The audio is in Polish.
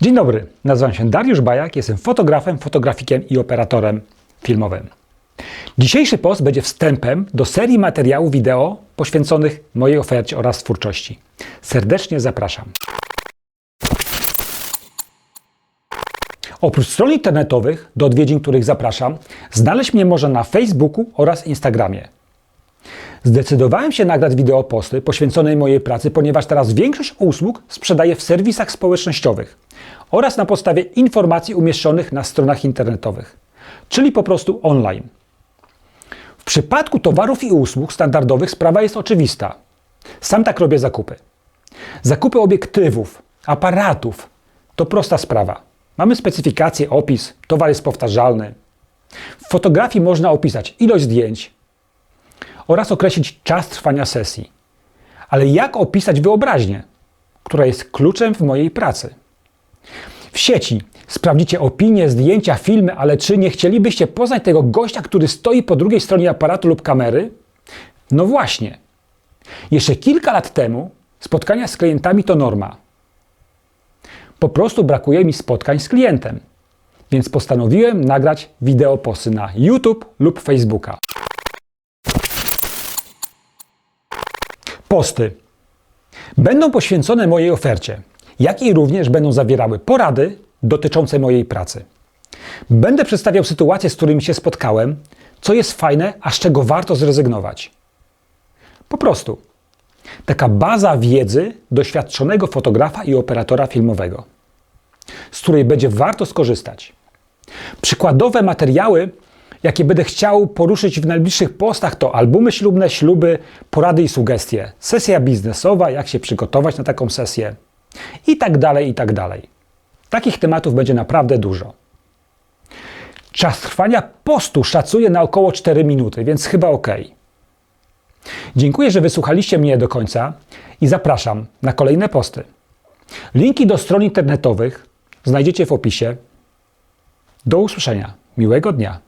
Dzień dobry, nazywam się Dariusz Bajak, jestem fotografem, fotografikiem i operatorem filmowym. Dzisiejszy post będzie wstępem do serii materiałów wideo poświęconych mojej ofercie oraz twórczości. Serdecznie zapraszam. Oprócz stron internetowych, do odwiedzin których zapraszam, znaleźć mnie można na Facebooku oraz Instagramie. Zdecydowałem się nagrać wideo posty poświęcone mojej pracy, ponieważ teraz większość usług sprzedaję w serwisach społecznościowych oraz na podstawie informacji umieszczonych na stronach internetowych, czyli po prostu online. W przypadku towarów i usług standardowych sprawa jest oczywista. Sam tak robię zakupy. Zakupy obiektywów, aparatów to prosta sprawa. Mamy specyfikację, opis, towar jest powtarzalny. W fotografii można opisać ilość zdjęć oraz określić czas trwania sesji. Ale jak opisać wyobraźnię, która jest kluczem w mojej pracy? W sieci sprawdzicie opinie, zdjęcia, filmy, ale czy nie chcielibyście poznać tego gościa, który stoi po drugiej stronie aparatu lub kamery? No właśnie. Jeszcze kilka lat temu spotkania z klientami to norma. Po prostu brakuje mi spotkań z klientem, więc postanowiłem nagrać wideo posty na YouTube lub Facebooka. Posty będą poświęcone mojej ofercie, jak i również będą zawierały porady dotyczące mojej pracy. Będę przedstawiał sytuacje, z którymi się spotkałem, co jest fajne, a z czego warto zrezygnować. Po prostu taka baza wiedzy doświadczonego fotografa i operatora filmowego, z której będzie warto skorzystać. Przykładowe materiały, jakie będę chciał poruszyć w najbliższych postach, to albumy ślubne, śluby, porady i sugestie, sesja biznesowa, jak się przygotować na taką sesję i tak dalej, i tak dalej. Takich tematów będzie naprawdę dużo. Czas trwania postu szacuję na około 4 minuty, więc chyba ok. Dziękuję, że wysłuchaliście mnie do końca i zapraszam na kolejne posty. Linki do stron internetowych znajdziecie w opisie. Do usłyszenia. Miłego dnia.